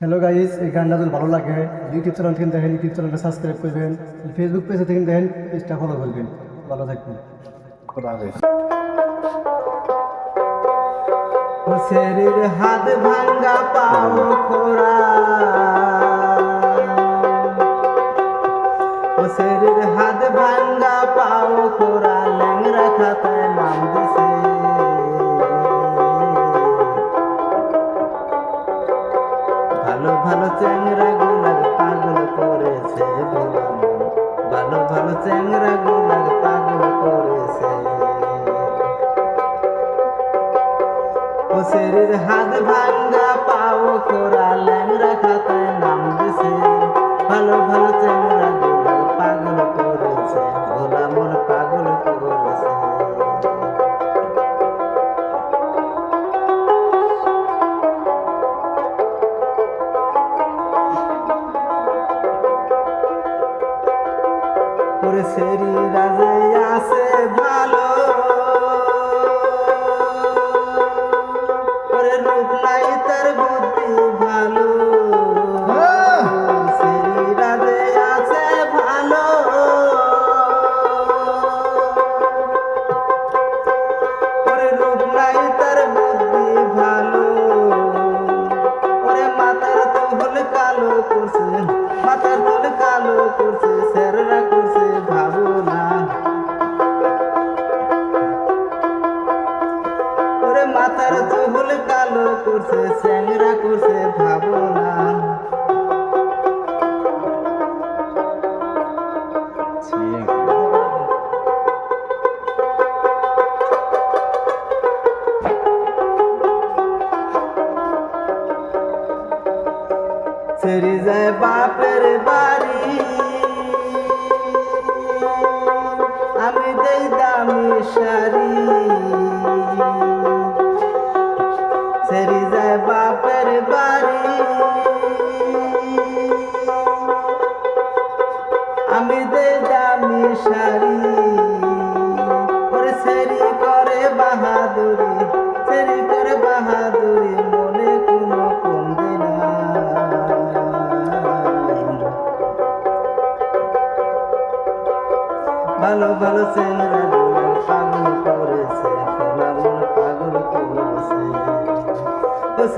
Hello guys এই গানটা যদি ভালো লাগে ইউটিউব চ্যানেল থেকে দেখেন ইউটিউব চ্যানেলটা সাবস্ক্রাইব করবেন ফেসবুক পেজে থেকে দেখেন পেজটা ফলো করবেন। ভালো থাকবেন। খোদা শরীর হাত ভাঙ্গা পাও খোরা। শরীর চ্যাংরা গুলাগ পাগল করেছে। ভালো ভালো চ্যাংরা গুলাগ পাগল করেছে ও শরীর হাত ভাঙ্গা সেরি রাজে আছে ভালো মাথার চুল কালো করছে স্যাংরা করছে ভাবো না। ছেড়ে যায় বাপের বাড়ি। আমি দামি শাড়ি করে বাহাদুরি করে বাহাদুরি কোনো না। ভালো ভালো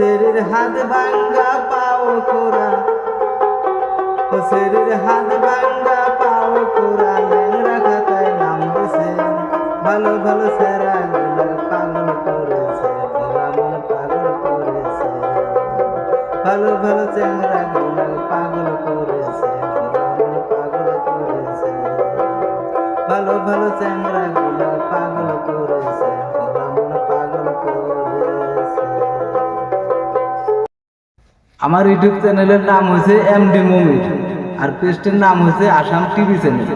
শরীর হাত ভাঙ্গা পাও খোরা। ও শরীর হাত ভাঙ্গা পাও খোরা। ল্যাংরা খাতায় নাম দিছে। ভালো ভালো সেরা পাগল করেছে। খোলা মন পাগল করেছে। ভালো ভালো চেংরা গুলো পাগল করেছে। খোলা মন পাগল করেছে। ভালো ভালো চ্যাংরা আমার ইউটিউব চ্যানেলের নাম হচ্ছে এমডি মুমির আর পেস্টের নাম হয়েছে আসাম টিভি চ্যানেল